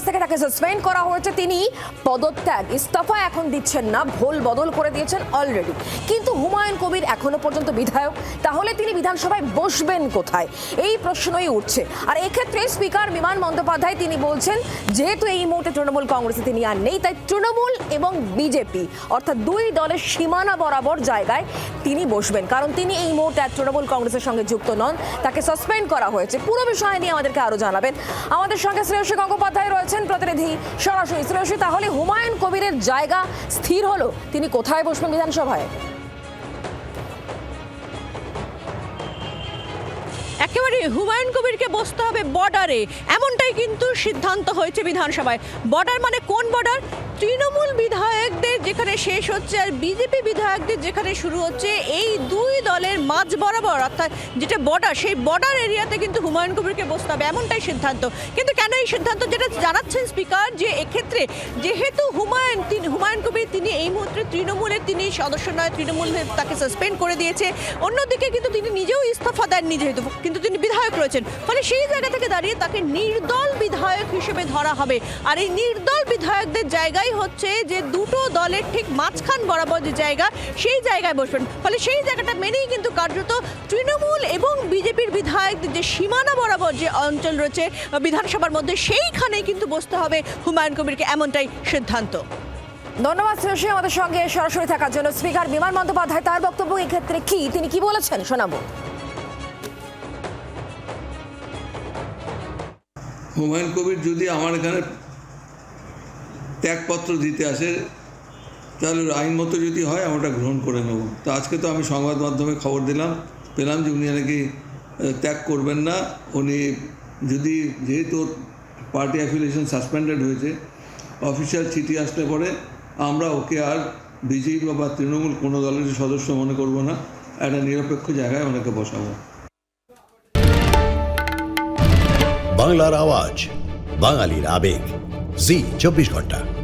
কংগ্রেস থেকে তাকে সাসপেন্ড করা হয়েছে। তিনি পদত্যাগ। ইস্তফা এখন দিচ্ছেন না, ভোল বদল করে দিয়েছেন অলরেডি কিন্তু হুমায়ুন কবির এখনও পর্যন্ত বিধায়ক, তাহলে তিনি বিধানসভায় বসবেন কোথায়? এই প্রশ্নই উঠছে। আর এক্ষেত্রে স্পিকার বিমান বন্দ্যোপাধ্যায় তিনি বলছেন, যেহেতু এই মুহূর্তে তৃণমূল কংগ্রেসে তিনি আর নেই, তাই তৃণমূল এবং বিজেপি, অর্থাৎ দুই দলের সীমানা বরাবর জায়গায় তিনি বসবেন। কারণ তিনি এই মুহূর্তে আর তৃণমূল কংগ্রেসের সঙ্গে যুক্ত নন। তাকে সাসপেন্ড করা হয়েছে। পুরো বিষয় নিয়ে আমাদেরকে আরও জানাবেন। আমাদের সঙ্গে শ্রেয়সী গঙ্গোপাধ্যায় রয়েছেন। প্রতিনিধি সরাসরি শ্রেয়সী তাহলে হুমায়ুন কবিরের জায়গা স্থির হলো। তিনি কোথায় বসবেন বিধানসভায়? একেবারে হুমায়ুন কবিরকে বসতে হবে বর্ডারে। এমনটাই কিন্তু সিদ্ধান্ত হয়েছে বিধানসভায়। বর্ডার মানে কোন বর্ডার? তৃণমূল বিধায়কদের যেখানে শেষ হচ্ছে আর বিজেপি বিধায়কদের যেখানে শুরু হচ্ছে, এই দুই দলের মাঝ বরাবর, অর্থাৎ যেটা বর্ডার সেই বর্ডার এরিয়াতে কিন্তু হুমায়ুন কবিরকে বসতে হবে, এমনটাই সিদ্ধান্ত। কিন্তু কেন এই সিদ্ধান্ত? যেটা জানাচ্ছেন স্পিকার যে এক্ষেত্রে যেহেতু হুমায়ুন, তিনি হুমায়ুন কবির তিনি এই মুহূর্তে তৃণমূলের তিনি সদস্য নয়, তৃণমূল তাকে সাসপেন্ড করে দিয়েছে। অন্যদিকে কিন্তু তিনি নিজেও ইস্তফা দেননি যেহেতু, কিন্তু তিনি বিধায়ক রয়েছেন। ফলে সেই জায়গা থেকে দাঁড়িয়ে তাকে নির্দল বিধায়ক হিসেবে ধরা হবে। আর এই নির্দল বিধায়কদের জায়গায় হচ্ছে যে দুটো দলের ঠিক মাঝখান বরাবর যে জায়গা সেই জায়গায় বসবেন। ফলে সেই জায়গাটা মেনেই কিন্তু কার্যত তৃণমূল এবং বিজেপির বিধায়কদের যে সীমানা বরাবর যে অঞ্চল রয়েছে বিধানসভার মধ্যে সেইখানেই কিন্তু বসতে হবে হুমায়ুন কবিরকে এমনটাই সিদ্ধান্ত। ধন্যবাদ শ্রেয়সী আমাদের সঙ্গে সরাসরি থাকার জন্য স্পিকার বিমান বন্দ্যোপাধ্যায় তার বক্তব্য এক্ষেত্রে কি? তিনি কি বলেছেন? শোনাবো। হুমায়ুন কবির যদি আমার এখানে ত্যাগপত্র দিতে আসে তাহলে আইন মতো যদি হয় আমি ওটা গ্রহণ করে নেব। তো আজকে তো আমি সংবাদ মাধ্যমে খবর দিলাম, পেলাম যে উনি নাকি ত্যাগ করবেন না। উনি যদি, যেহেতু পার্টি অ্যাফিলিয়েশন সাসপেন্ডেড হয়েছে, অফিসিয়াল চিঠি আসলে পরে আমরা ওকে আর বিজেপি বা তৃণমূল কোনো দলের সদস্য মনে করব না। একটা নিরপেক্ষ জায়গায় ওনাকে বসাবো। বাংলার আওয়াজ, বাঙালির আবেগ। জি, চব্বিশ ঘণ্টা।